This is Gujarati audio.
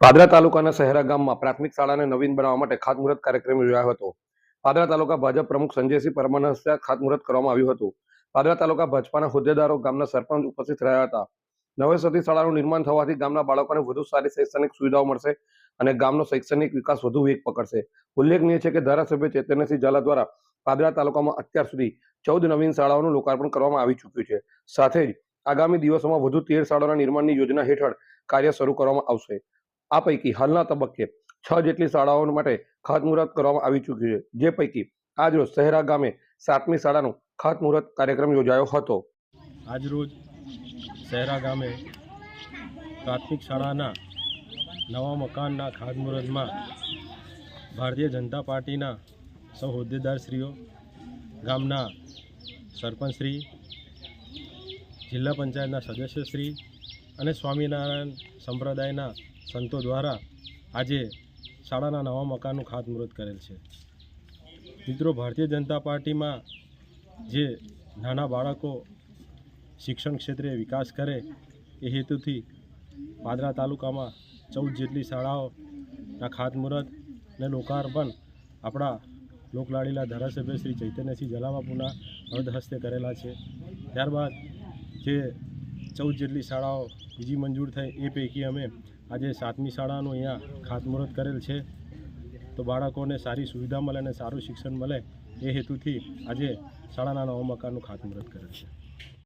પાદરા તાલુકાના શહેરા ગામમાં પ્રાથમિક શાળાને નવીન બનાવવા માટે ખાતમુહૂર્ત કાર્યક્રમ યોજાયો હતો. પાદરા તાલુકા ભાજપ પ્રમુખ સંજયસિંહ પરમારના હસ્તે ખાતમુહૂર્ત કરવામાં આવ્યું હતું. પાદરા તાલુકા ભાજપાના હોદ્દેદારો ગામના સરપંચ ઉપસ્થિત રહ્યા હતા. નવેસરથી શાળાનું નિર્માણ થવાથી ગામના બાળકોને વધુ સારી શૈક્ષણિક સુવિધાઓ મળશે અને ગામનો શૈક્ષણિક વિકાસ વધુ વેગ પકડશે. ઉલ્લેખનીય છે કે ધારાસભ્ય ચેતન્યસિંહ ઝાલા દ્વારા પાદરા તાલુકામાં અત્યાર સુધી ચૌદ નવીન શાળાઓનું લોકાર્પણ કરવામાં આવી ચૂક્યું છે. સાથે જ આગામી દિવસોમાં વધુ તેર શાળાઓના નિર્માણની યોજના હેઠળ કાર્ય શરૂ કરવામાં આવશે. આ પૈકી હાલના તબક્કે છ જેટલી શાળાઓ માટે ખાતમુહૂર્ત કરવામાં આવી ચૂક્યું છે. જે પૈકી આજરોજ શહેરા ગામે સાતમી શાળાનો ખાતમુહૂર્ત કાર્યક્રમ યોજાયો હતો. આજરોજ શહેરા ગામે પ્રાથમિક શાળાના નવા મકાનના ખાતમુહૂર્તમાં ભારતીય જનતા પાર્ટીના સૌ હોદ્દેદારશ્રીઓ ગામના સરપંચશ્રી, જિલ્લા પંચાયતના સદસ્યશ્રી અને સ્વામિનારાયણ સંપ્રદાયના સંતો દ્વારા આજે શાળાના નવા મકાનનું ખાતમુહૂર્ત કરેલ છે. મિત્રો, ભારતીય જનતા પાર્ટીમાં જે નાના બાળકો શિક્ષણ ક્ષેત્રે વિકાસ કરે એ હેતુથી પાદરા તાલુકામાં ચૌદ જેટલી શાળાઓના ખાતમુહૂર્ત અને લોકાર્પણ આપણા લોકલાડીલા ધારાસભ્ય શ્રી ચૈતન્યસિંહ જલાબાપુના વરદ હસ્તે કરેલા છે. ત્યારબાદ જે ચૌદ જેટલી શાળાઓ બીજી મંજૂર થઈ એ પૈકી અમે આજે સાતમી શાળાનું અહીંયા ખાતમુહૂર્ત કરેલ છે. તો બાળકોને સારી સુવિધા મળે અને સારું શિક્ષણ મળે એ હેતુથી આજે શાળાના નવા મકાનનું ખાતમુહૂર્ત કરેલ છે.